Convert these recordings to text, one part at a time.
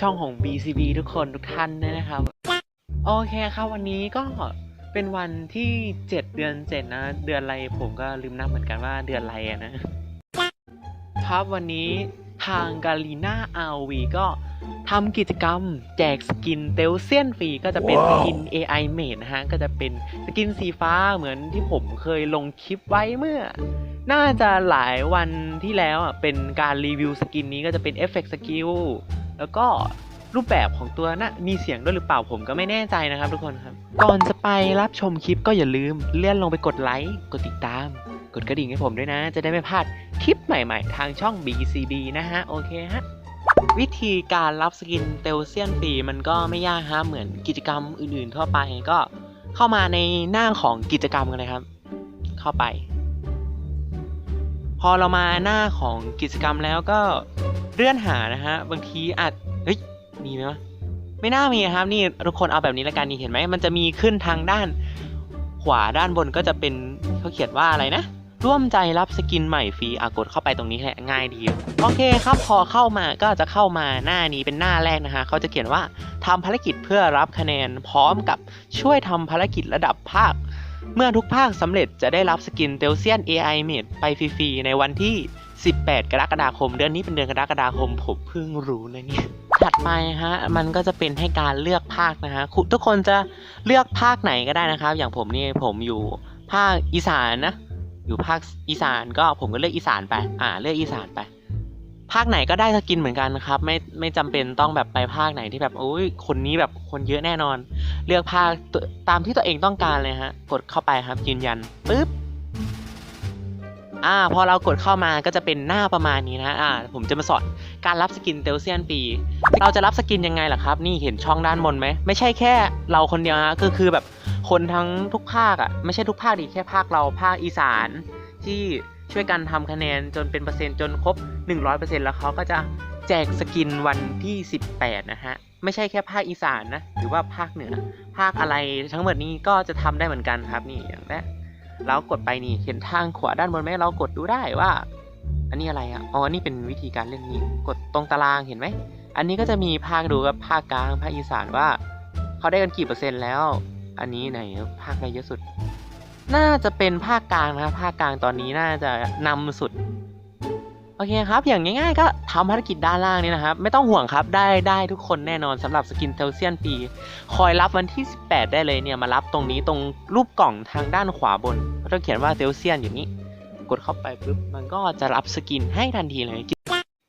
ช่องของ BCB ทุกคนทุกท่านด้วยนะครับ โอเคครับวันนี้ก็เป็นวันที่ 7 เดือน7นะ เดือนอะไรผมก็ลืมนับเหมือนกันว่าเดือนอะไรอะนะ ครับวันนี้ทางกาลีนาอาวีก็ทำกิจกรรมแจกสกินเตลเซียนฟรีก็จะเป็นสกิน AI Made นะฮะ ก็จะเป็นสกินสีฟ้าเหมือนที่ผมเคยลงคลิปไว้เมื่อ น่าจะหลายวันที่แล้วอะเป็นการรีวิวสกินนี้ก็จะเป็นเอฟเฟกต์สกิล แล้วก็รูปแบบของตัวนะมีเสียงด้วยหรือเปล่าผมก็ไม่แน่ใจนะครับ ทุกคนครับ ก่อนจะไปรับชมคลิปก็อย่าลืมเลื่อนลงไปกดไลค์กดติดตาม กดกระดิ่งให้ผมด้วยนะ จะได้ไม่พลาดคลิปใหม่ๆ ทางช่อง BCB นะฮะ โอเคฮะ วิธีการรับสกินเตลเซียนฟรีมันก็ไม่ยากฮะเหมือนกิจกรรมอื่นๆทั่วไปก็เข้ามาในหน้าของกิจกรรมกันเลยครับ เข้าไป พอเรามาหน้าของกิจกรรมแล้วก็ เลื่อนหานะฮะ บางทีอาจเฮ้ยมีไหมวะไม่น่ามีครับ นี่ทุกคนเอาแบบนี้ละกันนี่เห็นไหมมันจะมีขึ้นทางด้าน ขวาด้านบนก็จะเป็นเขาเขียนว่าอะไรนะร่วมใจรับสกินใหม่ฟรีอะกดเข้าไปตรงนี้แหละง่ายดี โอเคครับพอเข้ามาก็จะเข้ามาหน้านี้เป็นหน้าแรกนะฮะเขาจะเขียนว่าทำภารกิจเพื่อรับคะแนนพร้อมกับช่วยทำภารกิจระดับภาค เมื่อทุกภาคสำเร็จจะได้รับสกินเตลเซียน AI Made ไปฟรีๆในวันที่ 18 กรกฎาคม เดือนนี้เป็นเดือนกรกฎาคม ผมเพิ่งรู้นะเนี่ยถัดไปฮะมันก็จะเป็นให้การเลือกภาคนะฮะคุณทุกคนจะเลือกภาคไหนก็ได้นะครับ อย่างผมนี่ผมอยู่ภาคอีสานนะอยู่ภาคอีสานก็ผมก็เลือกอีสานไป อ่า เลือกอีสานไป ภาคไหนก็ได้สกินเหมือนกันครับ ไม่ไม่จำเป็นต้องแบบไปภาคไหนที่แบบโอ้ยคนนี้แบบคนเยอะแน่นอน เลือกภาคตัวตามที่ตัวเองต้องการเลยฮะ กดเข้าไปครับยืนยันปึ๊บ อ่าพอเรากดเข้ามาก็จะเป็นหน้าประมาณนี้นะอ่าผมจะมาสอนการรับสกินเตลเซียนปี เราจะรับสกินยังไงล่ะครับ นี่เห็นช่องด้านบนไหม ไม่ใช่แค่เราคนเดียวนะก็คือแบบคนทั้งทุกภาคอะ่ะไม่ใช่ทุกภาคดิแค่ภาคเราภาคอีสานที่ช่วยกันทำคะแนนจนเป็นเปอร์เซ็นต์จนครบ 100%แล้วเขาก็จะแจกสกินวันที่ 18 นะฮะ ไม่ใช่แค่ภาคอีสานนะ หรือว่าภาคเหนือ ภาคอะไรทั้งหมดนี้ก็จะทำได้เหมือนกันครับนี่อย่างแรก เรากดไปนี่เห็นทางขวาด้านบนไหมเรากดดูได้ว่า อันนี้อะไรอะอ๋อนี่เป็นวิธีการเล่นนี้กดตรงตารางเห็นไหมอันนี้ก็จะมีภาคดูกับภาคกลางภาคอีสานว่าเขาได้กันกี่เปอร์เซ็นต์แล้ว อันนี้ไหนภาคไหนเยอะสุด น่าจะเป็นภาคกลางนะภาคกลางตอนนี้น่าจะนำสุด โอเคครับ อย่างง่ายๆ ก็ทำภารกิจด้านล่างนี้นะครับ ไม่ต้องห่วงครับได้ได้ทุกคนแน่นอนสำหรับสกินเทลเซียนปี คอยรับวันที่ 18 ได้เลยเนี่ยมารับตรงนี้ตรงรูปกล่องทางด้านขวาบนเขาจะเขียนว่าเทลเซียนอยู่นี้ กดเข้าไปปุ๊บมันก็จะรับสกินให้ทันทีเลย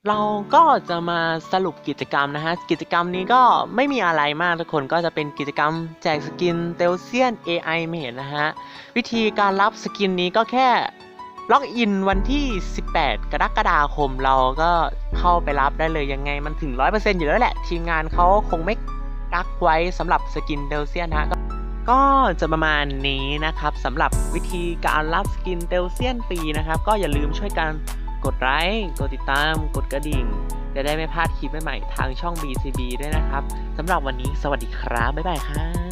เราก็จะมาสรุปกิจกรรมนะฮะ กิจกรรมนี้ก็ไม่มีอะไรมากทุกคนก็จะเป็นกิจกรรมแจกสกินเตลเซียน AI เมดนะฮะ วิธีการรับสกินนี้ก็แค่ ล็อกอินวันที่ 18 กรกฎาคมเราก็เข้าไปรับได้เลยยังไงมันถึง 100%อยู่แล้วแหละ ทีมงานเขาคงไม่กักไว้สำหรับสกินเตลเซียนนะก็จะประมาณนี้นะครับสำหรับวิธีการรับสกินเตลเซียนฟรีนะครับ ก็อย่าลืมช่วยกันกดไลค์กดติดตาม กดกระดิ่ง จะได้ไม่พลาดคลิปใหม่ๆทางช่อง BCB ด้วยนะครับสำหรับวันนี้สวัสดีครับ บ๊ายบายครับ